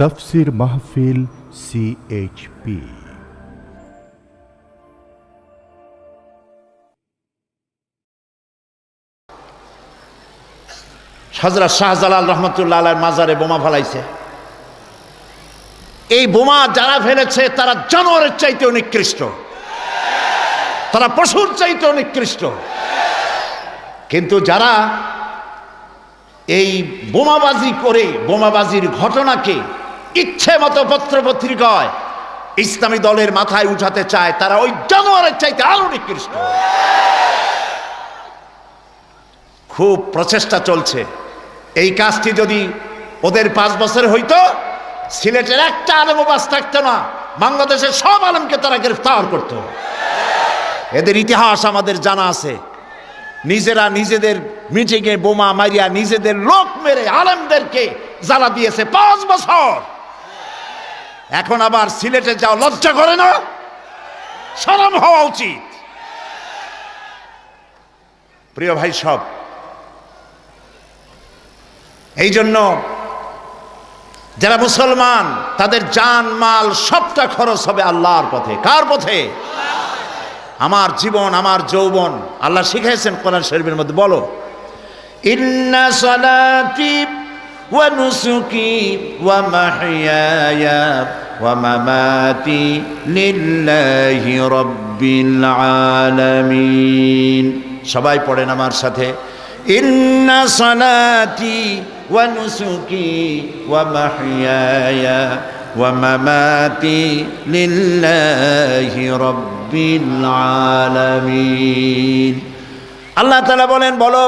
তফসির মাহফিল সিএইচপি হজরত শাহজালাল রহমতুল্লাহ মাজারে বোমা ফেলাইছে। এই বোমা যারা ফেলেছে, তারা জানোয়ারের চাইতে নিকৃষ্ট। তারা পশুর চাইতে নিকৃষ্ট। কিন্তু যারা এই বোমাবাজি করে, বোমাবাজির ঘটনাকে ইচ্ছে মতো পত্র পত্রিকায় ইসলামী দলের মাথায় উঠাতে চায়, তারা ওই জানোয়ারের চাইতে আরও নিকৃষ্ট। খুব প্রচেষ্টা চলছে। এই কাজটি যদি ওদের পাঁচ বছর হইতো, সিলেটের একটা আলমবাস থাকতো না, বাংলাদেশের সব আলমকে তারা গ্রেফতার করত। এদের ইতিহাস আমাদের জানা আছে। নিজেরা নিজেদের মিটিংয়ে বোমা মারিয়া নিজেদের লোক মেরে আলেমদেরকে জ্বালা দিয়েছে পাঁচ বছর। এখন আবার সিলেটে যাও, লজ্জা করে না? সরম হওয়া উচিত। প্রিয় ভাই সব, এই জন্য যারা মুসলমান, তাদের জান, মাল সবটা খরচ হবে আল্লাহর পথে। কার পথে? আমার জীবন, আমার যৌবন। আল্লাহ শিখাইছেন কোরআন শরীফের মধ্যে, বলো, ইন্না সালাতি মাহইয়ায়া ওয়া মামাতি লিল্লাহি রাব্বিল আলামিন সবাই পড়েন আমার সাথে। ইন্না সালাতি মাহইয়ায়া ওয়া মামাতি লিল্লাহি রাব্বিল আলামিন আল্লাহ তাআলা বলেন, বলো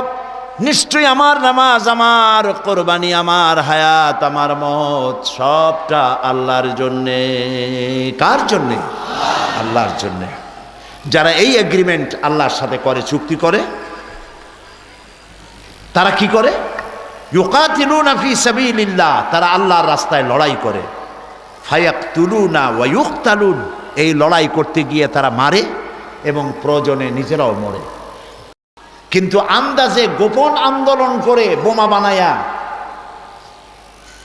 নিশ্চয়ই আমার নামাজ, আমার কোরবানি, আমার হায়াত, আমার মত, সবটা আল্লাহর জন্যে। কার জন্যে? আল্লাহর জন্যে। যারা এই এগ্রিমেন্ট আল্লাহর সাথে করে, চুক্তি করে, তারা কি করে? ইউকাতিলুনা তারা আল্লাহর রাস্তায় লড়াই করে। ফায়াকতুলুনা ওয়া ইউকতালুন, এই লড়াই করতে গিয়ে তারা মারে এবং প্রয়োজনে নিজেরাও মরে। কিন্তু আন্দাজে গোপন আন্দোলন করে বোমা বানায়া,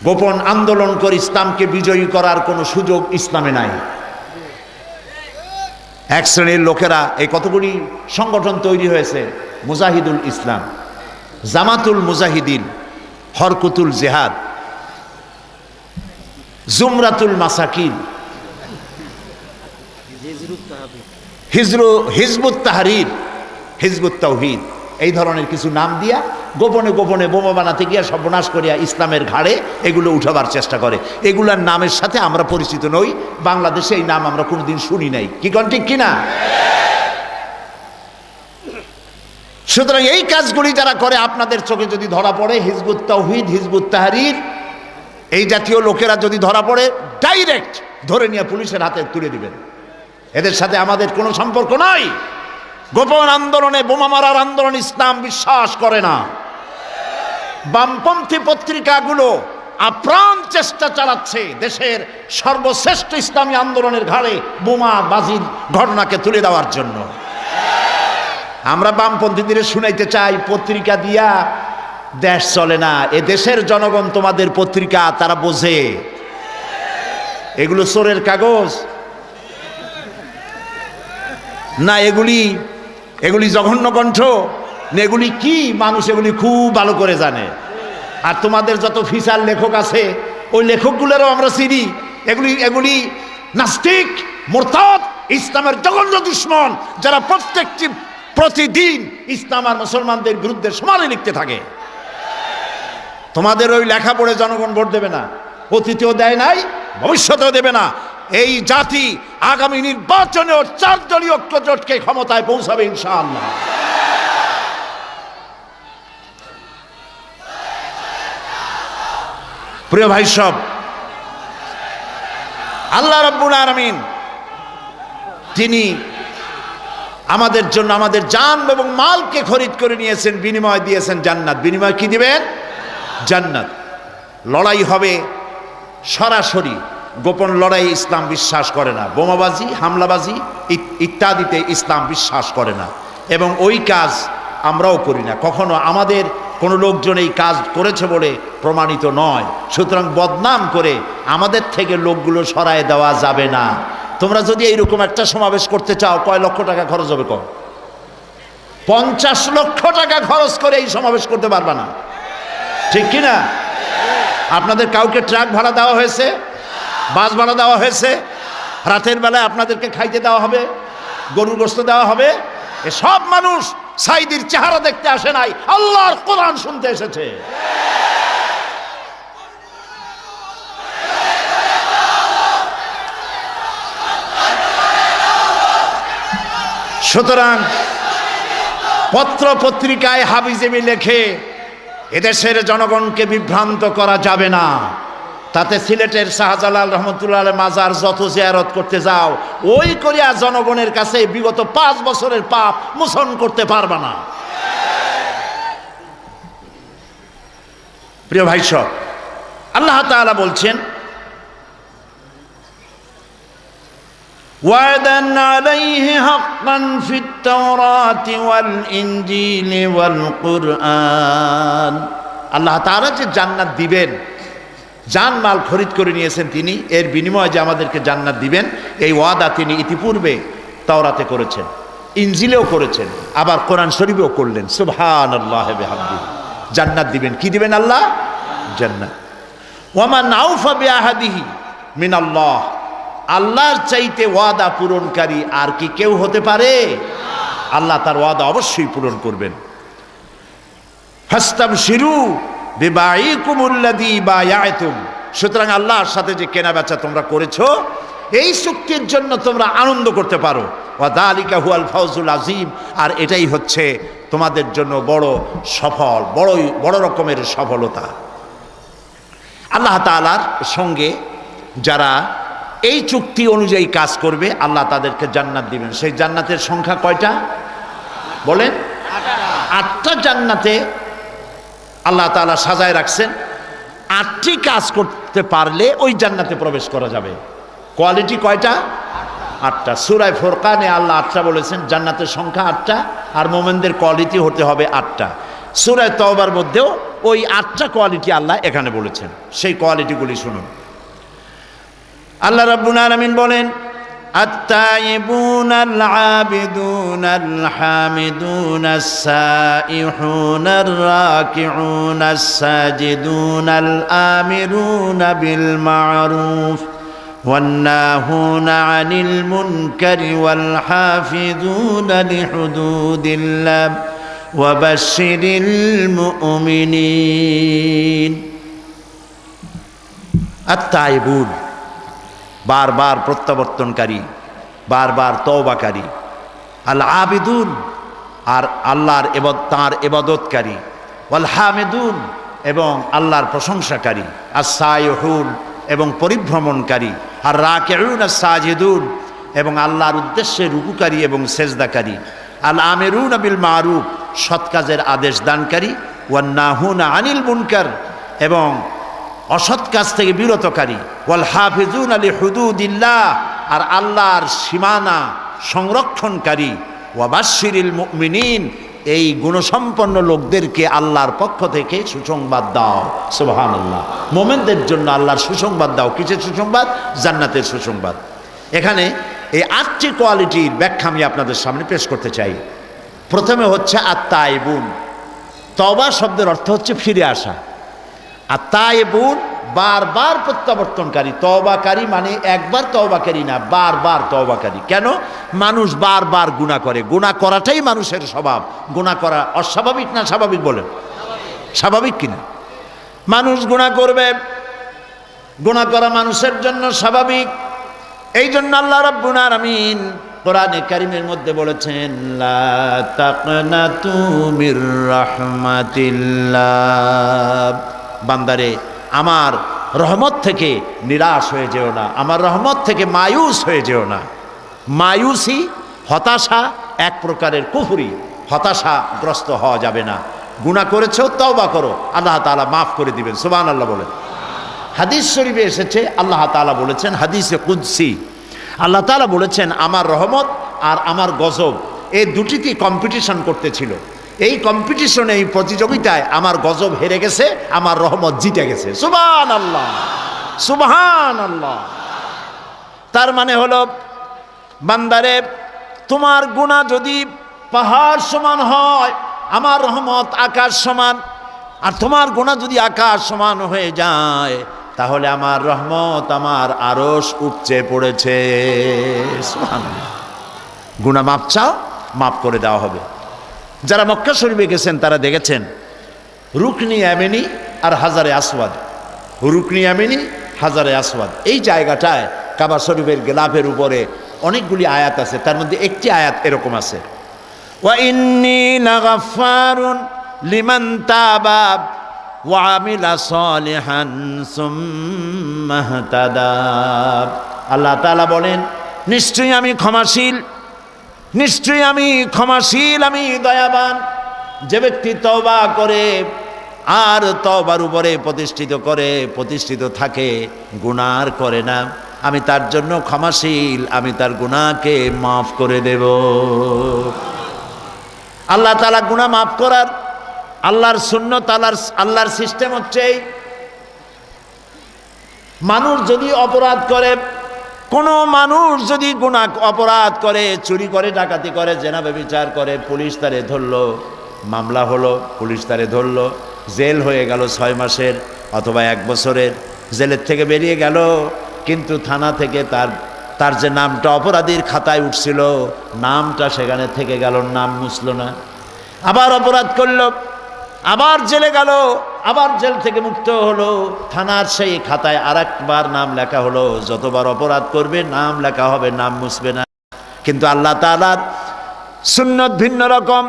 গোপন আন্দোলন করে ইসলামকে বিজয়ী করার কোনো সুযোগ ইসলামে নাই। এক শ্রেণির লোকেরা এই কতগুলি সংগঠন তৈরি হয়েছে? মুজাহিদুল ইসলাম, জামাতুল মুজাহিদিন, হরকুতুল জেহাদ, জুমরাতুল মাসাকিন, হিজরু হিজবুত তাহারির, হিজবুত তৌহিদ এই ধরনের কিছু নাম দিয়া গোপনে গোপনে বোমা বানাতে গিয়া সর্বনাশ করিয়া ইসলামের ঘাড়ে এগুলো উঠাবার চেষ্টা করে। এগুলার নামের সাথে আমরা পরিচিত নই। বাংলাদেশে এই নাম আমরা কোনোদিন শুনি নাই। কি কন ঠিক কিনা? সুতরাং এই কাজগুলি যারা করে, আপনাদের চোখে যদি ধরা পড়ে, হিজবুত তৌহিদ হিজবুত তাহারির, এই জাতীয় লোকেরা যদি ধরা পড়ে, ডাইরেক্ট ধরে নিয়ে পুলিশের হাতে তুলে দিবেন। এদের সাথে আমাদের কোনো সম্পর্ক নাই। গোপন আন্দোলনে বোমা মারার আন্দোলন ইসলাম বিশ্বাস করে না। বামপন্থী পত্রিকাগুলো আপ্রাণ চেষ্টা চালাচ্ছে দেশের সর্বশ্রেষ্ঠ ইসলামী আন্দোলনের ঘাড়ে বোমা বাজির ঘটনাকে তুলে দেওয়ার জন্য। আমরা বামপন্থীদের শুনাইতে চাই, পত্রিকা দিয়া দেশ চলে না, এ দেশের জনগণ তোমাদের পত্রিকা, তারা বোঝে। এগুলো চোরের কাগজ। না, এগুলি এগুলি জঘন্য কণ্ঠ। এগুলি কি? মানুষ এগুলি খুব ভালো করে জানে। আর তোমাদের যত ফিসার লেখক আছে, ওই লেখকগুলোরও আমরা চিনি। এগুলি এগুলি নাস্তিক, মোরতাদ, ইসলামের জঘন্য দুশ্মন, যারা প্রত্যেকটি প্রতিদিন ইসলাম আর মুসলমানদের বিরুদ্ধে সমানে লিখতে থাকে। তোমাদের ওই লেখা পড়ে জনগণ ভোট দেবে না, অতীতেও দেয় নাই, ভবিষ্যতেও দেবে না। এই জাতি আগামী নির্বাচনেও চার দলীয় ঐক্যজোটকে ক্ষমতায় পৌঁছাবে, ইনশাআল্লাহ। প্রিয় ভাই সব, আল্লাহ রব্বুল আলমিন তিনি আমাদের জন্য আমাদের জান এবং মালকে খরিদ করে নিয়েছেন, বিনিময় দিয়েছেন জান্নাত। বিনিময় কি দিবেন? জান্নাত। লড়াই হবে সরাসরি। গোপন লড়াই ইসলাম বিশ্বাস করে না, বোমাবাজি, হামলাবাজি, ইত- ইত্যাদিতে ইসলাম বিশ্বাস করে না। এবং ওই কাজ আমরাও করি না। কখনো আমাদের কোনো লোকজন এই কাজ করেছে বলে প্রমাণিত নয়। সুতরাং বদনাম করে আমাদের থেকে লোকগুলো সরায় দেওয়া যাবে না। তোমরা যদি এইরকম একটা সমাবেশ করতে চাও, কয় লক্ষ টাকা খরচ হবে কম পঞ্চাশ লক্ষ টাকা খরচ করে এই সমাবেশ করতে পারবা না। ঠিক কি না আপনাদের কাউকে ট্রাক ভাড়া দেওয়া হয়েছে? বাস ভাড়া দেওয়া হয়েছে। রাতের বেলায় আপনাদেরকে খাইতে দেওয়া হবে, গরুর গোস্ত দেওয়া হবে। সব মানুষ সাইদির চেহারা দেখতে আসে নাই, আল্লাহর কোরআন শুনতে এসেছে। সুতরাং পত্র পত্রিকায় হাবিজেবি লেখে, এদেশের জনগণকে বিভ্রান্ত করা যাবে না। তাতে সিলেটের শাহজালাল রহমতুল্লাহ মাজার যত জিয়ারত করতে যাও ওই করিয়া জনগণের কাছে বিগত পাঁচ বছরের পাপ মোচন করতে পারবা না প্রিয় ভাই সব আল্লাহ তাআলা বলছেন وعدا عليه حقا في التوراة والإنجيل والقرآن আল্লাহ তাআলা যে জান্নাত দিবেন জান মাল খরিদ করে নিয়েছেন তিনি। এর বিনিময়ে যে আমাদেরকে জান্নাত দিবেন, এই ওয়াদা তিনি ইতিপূর্বে তাওরাতে করেছেন ইঞ্জিলেও করেছেন, আবার কোরআন শরীফেও করলেন। সুবহান আল্লাহ জান্নাত দিবেন। কি দিবেন আল্লাহ? জান্নাত। ওয়ামান আউফা বিআহাদিহি মিন আল্লাহ আল্লাহর চাইতে ওয়াদা পূরণকারী আর কি কেউ হতে পারে? আল্লাহ তার ওয়াদা অবশ্যই পূরণ করবেন। হাস্তাম শিরু সুতরাং আল্লাহর সাথে যে কেনা বেচা তোমরা করেছ, এই চুক্তির জন্য তোমরা আনন্দ করতে পারো। ওয়াদালিকা হুয়াল ফাউজুল আজিম আর এটাই হচ্ছে তোমাদের জন্য বড় সফল, বড়ই, বড় রকমের সফলতা। আল্লাহ তাআলার সঙ্গে যারা এই চুক্তি অনুযায়ী কাজ করবে, আল্লাহ তাদেরকে জান্নাত দিবেন। সেই জান্নাতের সংখ্যা কয়টা? বলেন? আটটা জান্নাতে আল্লাহ তাআলা সাজায় রাখছেন। আটটি কাজ করতে পারলে ওই জান্নাতে প্রবেশ করা যাবে। কোয়ালিটি কয়টা? আটটা। সুরায় ফোরকানে আল্লাহ আটটা বলেছেন, জান্নাতের সংখ্যা আটটা আর মোমেনদের কোয়ালিটি হতে হবে আটটা। সুরায় তওবার মধ্যেও ওই আটটা কোয়ালিটি আল্লাহ এখানে বলেছেন। সেই কোয়ালিটিগুলি শুনুন। আল্লাহ রাব্বুল আলামিন বলেন التائبون العابدون الحامدون السائحون الراكعون الساجدون الآمرون بالمعروف والناهون عن المنكر والحافظون لحدود الله وبشر المؤمنين. التائبون বারবার প্রত্যাবর্তনকারী, বারবার তওবাকারী। আল আবিদুন, আর আল্লাহর এবাদ, তাঁর এবাদতকারী। ওয়াল হামেদুন, এবং আল্লাহর প্রশংসাকারী। আর সায়হুন এবং পরিভ্রমণকারী। আর রাকেউন আর সাজেদুন, এবং আল্লাহর উদ্দেশ্যে রুকুকারী এবং সেজদাকারী। আল আমেরুন আবিল মারুফ, সৎ কাজের আদেশ দানকারী। ওয়ান্নাহুন আনিল মুনকার, এবং অসৎ কাজ থেকে বিরতকারী। ওয়াল হাফিজুন আলী হুদুদিল্লাহ আর আল্লাহর সীমানা সংরক্ষণকারী। ওয়াবাশিরিল মুমিনিন, এই গুণসম্পন্ন লোকদেরকে আল্লাহর পক্ষ থেকে সুসংবাদ দাও। সুবহান আল্লাহ মোমেনদের জন্য আল্লাহর সুসংবাদ দাও। কিসের সুসংবাদ? জান্নাতের সুসংবাদ। এখানে এই আটটি কোয়ালিটির ব্যাখ্যা আমি আপনাদের সামনে পেশ করতে চাই। প্রথমে হচ্ছে আত্মাইবুন তবা শব্দের অর্থ হচ্ছে ফিরে আসা। আর তাইবুন বারবার প্রত্যাবর্তনকারী, তওবাকারী মানে একবার তওবাকারী না, বারবার তওবাকারী। কেন? মানুষ বারবার গুণা করে। গুণা করাটাই মানুষের স্বভাব। গুণা করা অস্বাভাবিক না স্বাভাবিক বলেন? স্বাভাবিক কিনা? মানুষ গুণা করবে। গুণা করা মানুষের জন্য স্বাভাবিক। এই জন্য আল্লাহ রাব্বুল আমিন কোরআনে কারিমের মধ্যে বলেছেন বান্দারে আমার রহমত থেকে নিরাশ হয়ে যেও না, আমার রহমত থেকে মায়ুস হয়ে যেও না। মায়ুসি, হতাশা এক প্রকারের কুফুরি, হতাশাগ্রস্ত হওয়া যাবে না। গুণা করেছ, তওবা করো, আল্লাহ তাআলা মাফ করে দিবেন সুবান আল্লাহ বলেন। হাদিস শরীফে এসেছে, আল্লাহ তালা বলেছেন, হাদিসে কুদ্সি, আল্লাহ তাআলা বলেছেন, আমার রহমত আর আমার গজব এই দুটিতে কম্পিটিশন করতেছিল এই কম্পিটিশনে এই প্রতিযোগিতায় আমার গজব হেরে গেছে, আমার রহমত জিতে গেছে। সুবান আল্লাহ সুবহান আল্লাহ তার মানে হলো, বান্দারে, তোমার গুণা যদি পাহাড় সমান হয়, আমার রহমত আকাশ সমান, আর তোমার গুণা যদি আকাশ সমান হয়ে যায়, তাহলে আমার রহমত আমার আরস উপচে পড়েছে। গুণা মাপ চাও, মাপ করে দেওয়া হবে। যারা মক্কা শরীফে গেছেন, তারা দেখেছেন রুকনি অ্যামেনি আর হাজারে আসওয়াদ। রুকনি অ্যামেনি, হাজারে আসওয়াদ। এই জায়গাটায় কাবা শরীফের গেলাফের উপরে অনেকগুলি আয়াত আছে, তার মধ্যে একটি আয়াত এরকম আছে। আল্লাহ তাআলা বলেন, নিশ্চয়ই আমি ক্ষমাশীল নিশ্চয়ই আমি ক্ষমাশীল, আমি দয়াবান। যে ব্যক্তি তওবা করে আর তবার উপরে প্রতিষ্ঠিত করে, প্রতিষ্ঠিত থাকে, গুনার করে না। আমি তার জন্য ক্ষমাশীল, আমি তার গুণাকে মাফ করে দেব। আল্লাহ তালা গুণা মাফ করার, আল্লাহর শূন্য তালার আল্লাহর সিস্টেম হচ্ছে মানুষ যদি অপরাধ করে কোনো মানুষ যদি গুণা অপরাধ করে, চুরি করে, ডাকাতি করে জেনাবে বিচার করে, পুলিশ তারে ধরলো, মামলা হলো, পুলিশ তারে ধরলো, জেল হয়ে গেল ছয় মাসের অথবা এক বছরের, জেলের থেকে বেরিয়ে গেল, কিন্তু থানা থেকে তার তার যে নামটা অপরাধীর খাতায় উঠছিল, নামটা সেখানে থেকে গেল, নাম মুছল না। আবার অপরাধ করল আবার জেলে গেল, আবার জেল থেকে মুক্ত হলো। থানার সেই খাতায় আর একবার নাম লেখা হলো, যতবার অপরাধ করবে, নাম লেখা হবে, নাম মুছবে না। কিন্তু আল্লাহ তালার সুন্নত ভিন্ন রকম,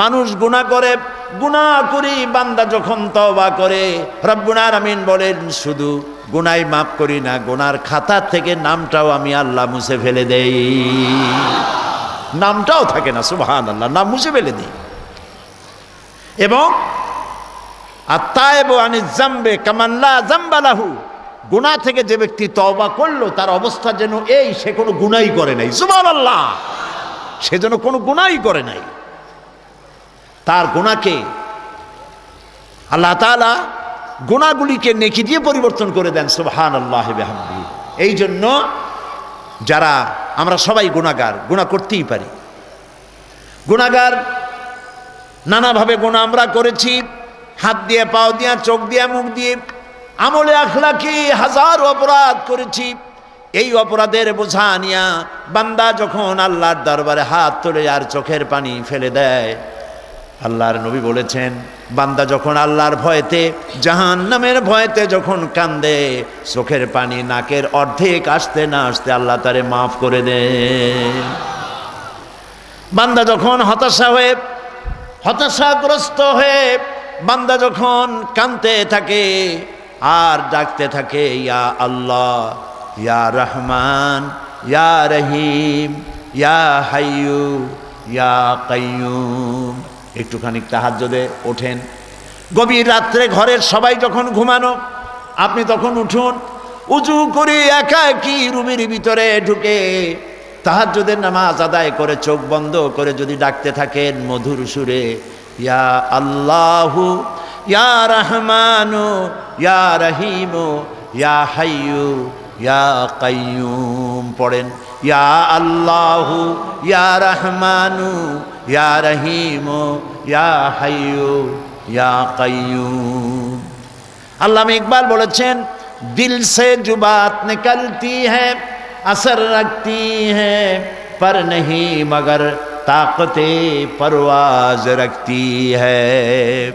মানুষ গুণা করে গুণা করি, বান্দা যখন তবা করে রব্বুনার আমিন বলেন, শুধু গুনাই মাফ করি না গুনার খাতা থেকে নামটাও আমি আল্লাহ মুছে ফেলে দেই। নামটাও থাকে না সুবহান আল্লাহ নাম মুছে ফেলে দিই। এবং আত্মায়েব আনি জাম্বে কামাল্লা জাম্বালাহু গুনাহ থেকে যে ব্যক্তি তওবা করল, তার অবস্থা যেন এই, সে কোনো গুনাই করে নাই। সুবহানাল্লাহ! সে যেন কোনো গুনাই করে নাই। তার গুণাকে আল্লাহ তাআলা গুণাগুলিকে নেকি দিয়ে পরিবর্তন করে দেন সুবহান আল্লাহ বেহাম্দি। এই জন্য যারা, আমরা সবাই গুণাগার গুণা করতেই পারি। গুণাগার নানাভাবে গুণা আমরা করেছি। হাত দিয়ে, পাও দিয়া, চোখ দিয়া, মুখ দিয়ে। আমলে আখলাকি হাজার অপরাধ করেছি। এই অপরাধের বোঝা নিয়া বান্দা যখন আল্লাহর দরবারে হাত তোলে আর চোখের পানি ফেলে দেয়, আল্লাহর নবী বলেছেন, বান্দা যখন আল্লাহর ভয়েতে জাহান নামের ভয়েতে যখন কান্দে, চোখের পানি নাকের অর্ধেক আসতে না আসতে আল্লাহ তারে মাফ করে দেন বান্দা যখন হতাশা হয়ে হতাশাগ্রস্ত হয়ে বান্দা যখন কানতে থাকে আর ডাকতে থাকে, ইয়া আল্লাহ, ইয়া রহমান, ইয়া রহিম, ইয়া হাইয়ু, ইয়া কাইয়ুম। একটুখানি তাহাজ্জুদে ওঠেন। গভীর রাত্রে ঘরের সবাই যখন ঘুমানো, আপনি তখন উঠুন উঁচু করে একা কি রুমের ভিতরে ঢুকে তাহাজ্জুদের নামাজ আদায় করে চোখ বন্ধ করে যদি ডাকতে থাকেন মধুর সুরে, ইয়া আল্লাহু, ইয়া রহমানু, ইয়া রহিমু, ইয়া হাইয়ু, ইয়া কাইয়ুম পড়েন, ইয়া আল্লাহু, ইয়া রহমানু, ইয়া রহিমু, ইয়া হাইয়ু, ইয়া কাইয়ুম আল্লামা ইকবাল বলেছেন, দিল সে জুবাত নিকলती है असर रखती है पर नहीं मगर তাকতে পরওয়াজ রাখতি হ্যায়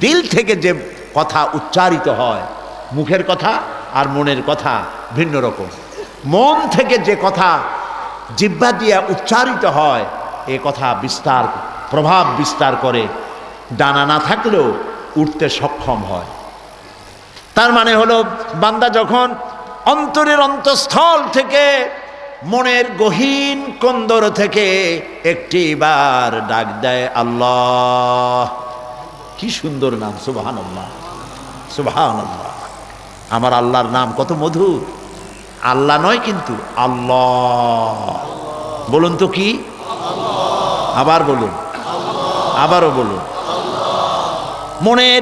দিল থেকে যে কথা উচ্চারিত হয় মুখের কথা আর মনের কথা ভিন্ন রকম মন থেকে যে কথা জিব্বা দিয়ে উচ্চারিত হয় এ কথা বিস্তার প্রভাব বিস্তার করে ডানা না থাকলেও উঠতে সক্ষম হয় তার মানে হলো বান্দা যখন অন্তরের অন্তঃস্থল থেকে, মনের গহীন কন্দর থেকে একটি বার ডাক দেয় আল্লাহ। কি সুন্দর নাম সুবাহান আল্লাহ সুবাহান আল্লাহ আমার আল্লাহর নাম কত মধুর। আল্লাহ নয় কিন্তু আল্লাহ। বলুন তো কি? আবার বলুন। আবারও বলুন। মনের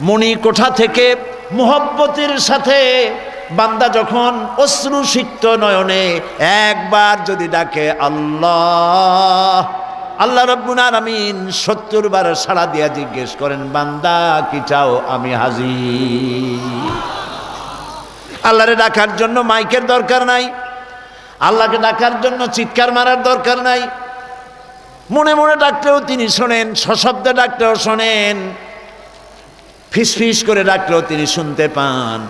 মণি কোঠা থেকে, মোহব্বতের সাথে বান্দা যখন অশ্রু সিক্ত নয়নে একবার যদি ডাকে, আল্লাহ আল্লাহ রব্বুল আলামিন সত্তর বার সাড়া দিয়া জিজ্ঞেস করেন, বান্দা, কি চাও? আমি হাজি আল্লাহরে ডাকার জন্য মাইকের দরকার নাই। আল্লাহকে ডাকার জন্য চিৎকার মারার দরকার নাই। মনে মনে ডাকলেও তিনি শোনেন, সশব্দে ডাকলেও শোনেন ফিস ফিস করে ডাকলেও তিনি শুনতে পান।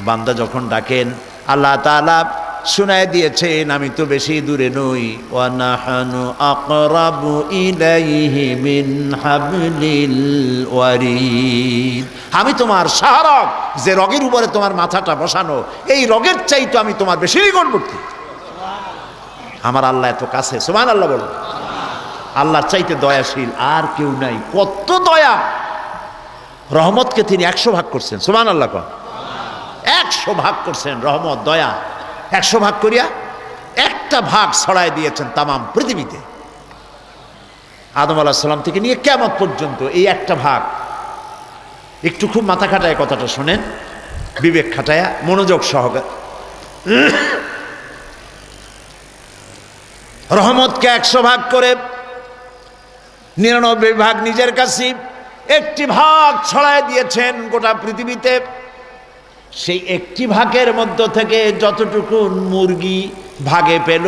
বান্দা যখন ডাকেন, আল্লাহ তাআলা শুনায় দিয়েছেন, আমি তো বেশি দূরে নই। আমি তোমার সাহারক যে রগের উপরে তোমার মাথাটা বসানো, এই রগের চাইতো আমি তোমার বেশি নিকটবর্তী। আমার আল্লাহ এত কাছে সুমান আল্লাহ বলো আল্লাহর চাইতে দয়াশীল আর কেউ নাই। কত দয়া! রহমতকে তিনি একশো ভাগ করছেন সুমান আল্লাহ কন। একশো ভাগ করছেন, রহমত, দয়া। একশো ভাগ করিয়া একটা ভাগ ছড়ায় দিয়েছেন তামাম পৃথিবীতে। আদম আলাহ সাল্লাম থেকে নিয়ে কেমন পর্যন্ত এই একটা ভাগ। একটু খুব মাথা খাটায় কথাটা শোনেন, বিবেক খাটায়া মনোযোগ সহকারে। রহমতকে একশো ভাগ করে, নিরানব্বই ভাগ নিজের কাছে, একটি ভাগ ছড়ায় দিয়েছেন গোটা পৃথিবীতে। সেই একটি ভাগের মধ্য থেকে যতটুকুন মুরগি ভাগে পেল,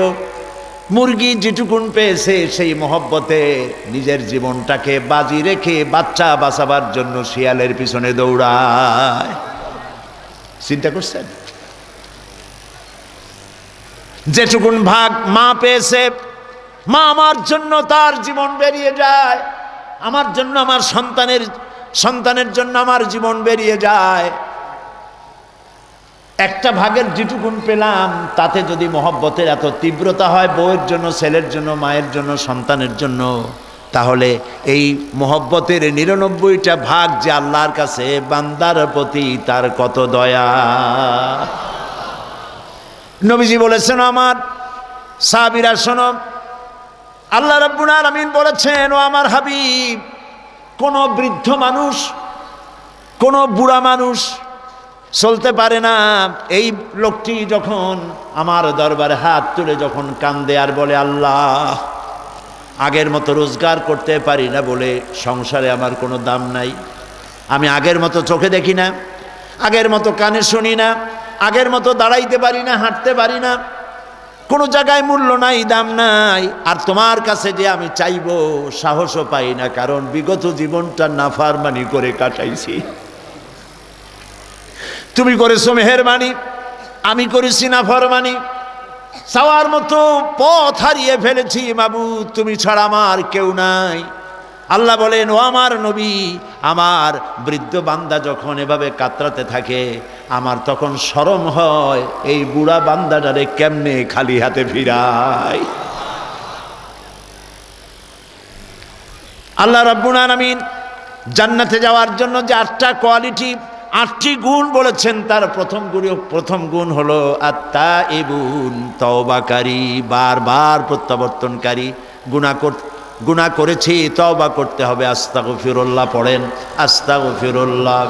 মুরগি যেটুকুন পেয়েছে সেই মহব্বতে নিজের জীবনটাকে বাজি রেখে বাচ্চা বাঁচাবার জন্য শিয়ালের পিছনে দৌড়ায়। চিন্তা করছেন? যেটুকুন ভাগ মা পেয়েছে, মা আমার জন্য তার জীবন বেরিয়ে যায়, আমার জন্য, আমার সন্তানের সন্তানের জন্য আমার জীবন বেরিয়ে যায়। একটা ভাগের যেটুকুন পেলাম, তাতে যদি মহব্বতের এত তীব্রতা হয় বউয়ের জন্য, ছেলের জন্য, মায়ের জন্য, সন্তানের জন্য, তাহলে এই মহব্বতের নিরানব্বইটা ভাগ যে আল্লাহর কাছে, বান্দার প্রতি তার কত দয়া। নবীজি বলেছেন, আমার সাহাবিরা, শোনো, আল্লাহ রাব্বুল আলামিন বলেছেন, ও আমার হাবিব, কোন বৃদ্ধ মানুষ, কোন বুড়া মানুষ চলতে পারে না। এই লোকটি যখন আমার দরবারে হাত তুলে যখন কান্দে আর বলে, আল্লাহ, আগের মতো রোজগার করতে পারি না বলে সংসারে আমার কোনো দাম নাই। আমি আগের মতো চোখে দেখি না, আগের মতো কানে শুনি না, আগের মতো দাঁড়াইতে পারি না, হাঁটতে পারি না। কোনো জায়গায় মূল্য নাই, দাম নাই। আর তোমার কাছে যে আমি চাইব, সাহসও পাই না, কারণ বিগত জীবনটা নাফারমানি করে কাটাইছি। তুমি করেছ মেহেরবানি, আমি করেছি নাফরমানি চাওয়ার মতো পথ হারিয়ে ফেলেছি বাবু তুমি ছাড়া আমার কেউ নাই। আল্লাহ বলেন, ও আমার নবী, আমার বৃদ্ধ বান্দা যখন এভাবে কাতরাতে থাকে, আমার তখন সরম হয়, এই বুড়া বান্দাটারে কেমনে খালি হাতে ফিরায়? আল্লাহ রাব্বুল আলামিন জান্নাতে যাওয়ার জন্য যে আটটা কোয়ালিটি আটটি গুণ বলেছেন, তার প্রথম গুণ প্রথম গুণ হলো আত্মা ইবুন তওবাকারী, বারবার প্রত্যাবর্তনকারী গুণা কর গুণা করেছি, তওবা করতে হবে আস্তাগু ফিরুল্লাহ পড়েন আস্তাগু ফিরুল্লাহ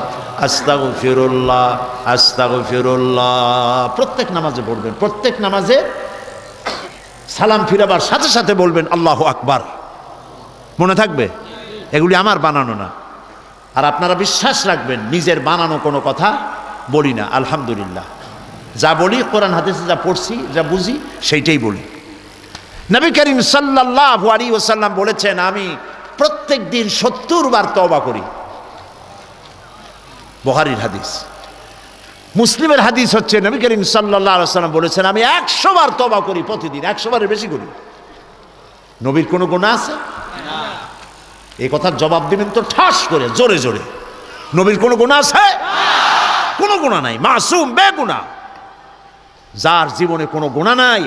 আস্তাগু ফিরুল্লাহ আস্তাগু ফিরুল্লাহ প্রত্যেক নামাজে পড়বেন, প্রত্যেক নামাজে সালাম ফিরাবার সাথে সাথে বলবেন, আল্লাহ আকবার। মনে থাকবে? এগুলি আমার বানানো না। আর আপনারা বিশ্বাস রাখবেন, নিজের বানানো কোনো কথা বলি না, আলহামদুলিল্লাহ। যা বলি, কোরআন, হাদিসে যা পড়ছি, যা বুঝি, সেইটাই বলি। নবী করিম সাল্লাহ আলী ওসাল্লাম বলেছেন, আমি প্রত্যেক দিন সত্তর বার তবা করি। বহারির হাদিস। মুসলিমের হাদিস হচ্ছে, নবী করিম সাল্লাহ সাল্লাম বলেছেন, আমি একশো বার তবা করি প্রতিদিন, একশো বারের বেশি করি। নবীর কোনো গুণা আছে? এই কথার জবাব দিবেন তো ঠাস করে, জোরে জোরে। নবীর কোনো গুণা আছে? কোনো গুণা নাই, মাসুম, বেগুনা। যার জীবনে কোনো গুণা নাই,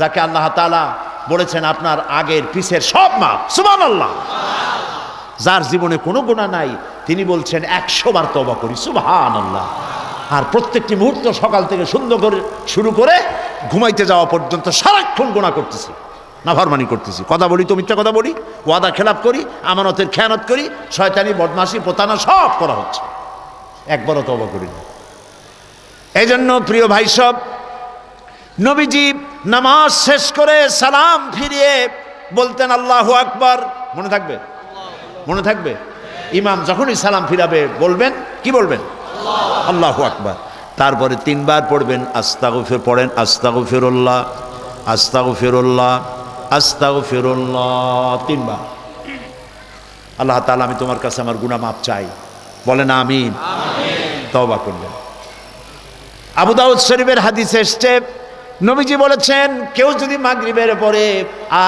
যাকে আল্লাহ তালা বলেছেন আপনার আগের পিছের সব মা সুমান আল্লাহ যার জীবনে কোনো গুণা নাই, তিনি বলছেন একশো বার তবা করি সুবহান আল্লাহ আর প্রত্যেকটি মুহূর্ত সকাল থেকে সুন্দর করে, শুরু করে ঘুমাইতে যাওয়া পর্যন্ত সারাক্ষণ গোনা করতেছি। নাফরমানি করতেছি। কথা বলি তো মিথ্যা কথা বলি, ওয়াদা খেলাপ করি, আমানতের খেয়ানত করি, শয়তানি বদমাসি পোতানা সব করা হচ্ছে। একবারও তবা করি না। এই জন্য প্রিয় ভাই সব, নবীজি নামাজ শেষ করে সালাম ফিরিয়ে বলতেন, আল্লাহ আকবার। মনে থাকবে? মনে থাকবে? ইমাম যখনই সালাম ফিরাবে, বলবেন? কি বলবেন? আল্লাহ আকবার। তারপরে তিনবার পড়বেন আস্তাগু ফের পড়েন আস্তাগু ফিরুল্লাহ আস্তাগু ফিরুল্লাহ ফিরুল্লাহ তিনবার। আল্লাহ তালা আমি তোমার কাছে আমার গুণা মাপ চাই। বলেন আমিন। তবা করলেন আবু দাউদ শরীফের হাদিস এসছে নবীজি বলেছেন, কেউ যদি মাগরিবের পরে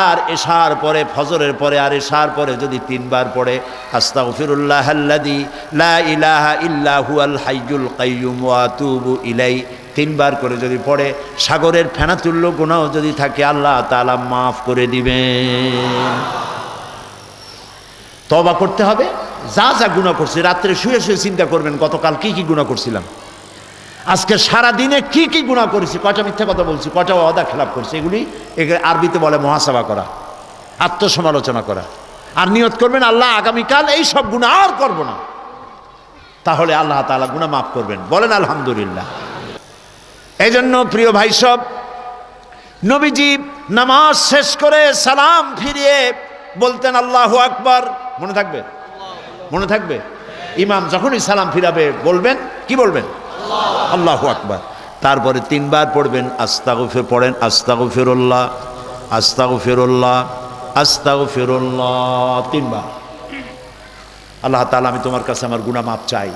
আর এশার পরে, ফজরের পরে আর এশার পরে যদি তিনবার পড়ে, আস্তাগফিরুল্লাহ আল্লাযী লা ইলাহা ইল্লা হুয়াল হাইয়ুল কাইয়্যুম ওয়া আতুবু ইলাই তিনবার করে যদি পড়ে, সাগরের ফেনাতুল্য গুনাহ যদি থাকে, আল্লাহ তাআলা মাফ করে দিবেন। তবা করতে হবে। যা যা গুণা করছি, রাত্রে শুয়ে শুয়ে চিন্তা করবেন, গতকাল কি কি গুণা করছিলাম? আজকে সারা দিনে কি কি গুণা করেছি, কয়টা মিথ্যা কথা বলছি, কয়টা অদা খেলাপ করছি, এগুলি আরবিতে বলে মহাসভা করা, আত্মসমালোচনা করা। আর নিয়ত করবেন, আল্লাহ আগামীকাল এই সব গুণা আর করব না। তাহলে আল্লাহ তাআলা গুণা মাফ করবেন। বলেন, আলহামদুলিল্লাহ। এই জন্য প্রিয় ভাই সব, নবীজি নামাজ শেষ করে সালাম ফিরিয়ে বলতেন, আল্লাহ আকবার। মনে থাকবে? মনে থাকবে? ইমাম যখনই সালাম ফিরাবে, বলবেন, কি বলবেন? আল্লাহ আকবার। তারপরে তিনবার পড়বেন আস্তাগু ফের পড়েন আস্তাগু ফিরুল্লাহ আস্তাগু ফিরুল্লাহ আস্তাগু ফিরুল্লাহ তিনবার। আল্লাহ তালা আমি তোমার কাছে আমার গুণা মাপ চাই।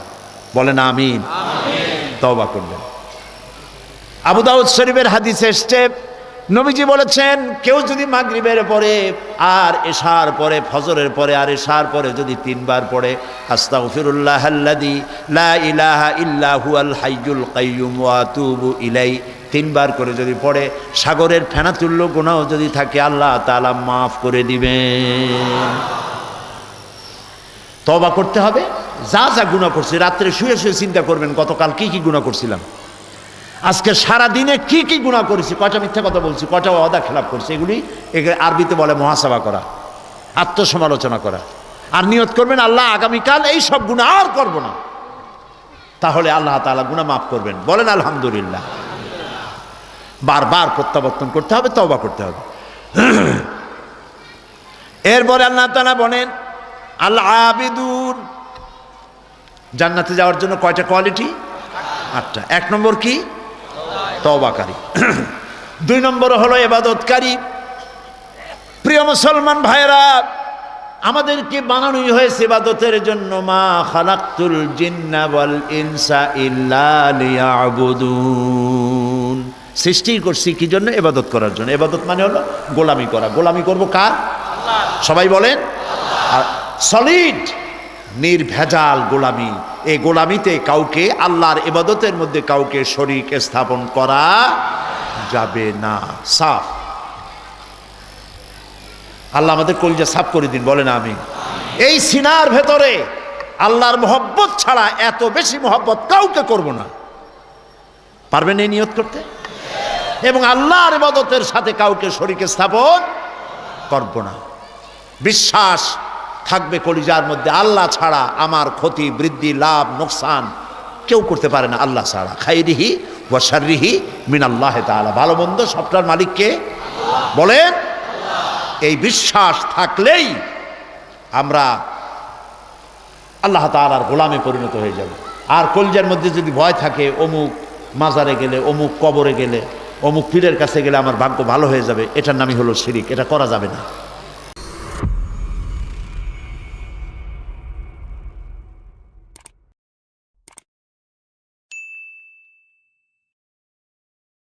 বলেন আমিন। তওবা করবেন। আবু দাউদ শরীফের হাদিস এসছে নবীজি বলেছেন, কেউ যদি মাগরিবের পরে আর এশার পরে, ফজরের পরে আর এশার পরে যদি তিনবার পড়ে, আস্তাগফিরুল্লাহ আল্লাযী লা ইলাহা ইল্লা হুয়াল হাইয়ুল কাইয়্যুম ওয়া ইলাই তিনবার করে যদি পড়ে, সাগরের ফেনাতুল্য গুনাহ যদি থাকে, আল্লাহ তাআলা মাফ করে দিবেন। তবা করতে হবে। যা যা গুণা করছি, রাত্রে শুয়ে শুয়ে চিন্তা করবেন, গতকাল কি কি গুণা করছিলাম? আজকে সারা দিনে কি কি গুণা করেছি? কয়টা মিথ্যা কথা বলছি, কয়টা অদা খেলাপ করছি, এগুলি আরবিতে বলে মহাসভা করা, আত্মসমালোচনা করা। আর নিয়ত করবেন, আল্লাহ আগামীকাল এই সব গুণা আর করব না। তাহলে আল্লাহ তাআলা গুণা মাফ করবেন। বলেন, আলহামদুলিল্লাহ। বারবার প্রত্যাবর্তন করতে হবে, তওবা করতে হবে। এরপরে আল্লাহ তাআলা বলেন আল্লাহ আবিদুন। জান্নাতে যাওয়ার জন্য কয়টা কোয়ালিটি? আটটা। এক নম্বর কি? তওবাকারী। দুই নম্বর হলো এবাদতকারী প্রিয় মুসলমান ভাইরা আমাদেরকে বানানোই হয়েছে ইবাদতের জন্য, মা খালাক্তুল জিন্না ওয়াল ইনসা ইল্লা লিয়াবুদুন। সৃষ্টি করছি কি জন্য? এবাদত করার জন্য। এবাদত মানে হলো গোলামি করা। গোলামি করব কার? সবাই বলেন? আর সলিড! নির্ভেজাল গোলামি। এই গোলামিতে কাউকে আল্লাহর ইবাদতের মধ্যে কাউকে শরিক স্থাপন করা যাবে না। সাফ। আল্লাহ আমাদের কলিজা সাফ করে দিন, বলেন আমি এই সিনার ভেতরে আল্লাহর মোহব্বত ছাড়া এত বেশি মোহব্বত কাউকে করব না। পারবেন এই নিয়ত করতে? এবং আল্লাহর ইবাদতের সাথে কাউকে শরিকে স্থাপন করব না। বিশ্বাস থাকবে কলিজার মধ্যে। আল্লাহ ছাড়া আমার ক্ষতি, বৃদ্ধি, লাভ, নোকসান কেউ করতে পারে না আল্লাহ ছাড়া। খাইরিহি ওয়াশারিহি মিন আল্লাহ তাআলা। ভালো মন্দ সবটার মালিককে বলেন। এই বিশ্বাস থাকলেই আমরা আল্লাহ তাআলার গোলামে পরিণত হয়ে যাব। আর কলজার মধ্যে যদি ভয় থাকে, অমুক মাজারে গেলে, অমুক কবরে গেলে, অমুক পীরের কাছে গেলে আমার ভাগ্য ভালো হয়ে যাবে, এটার নামই হলো শিরিক। এটা করা যাবে না।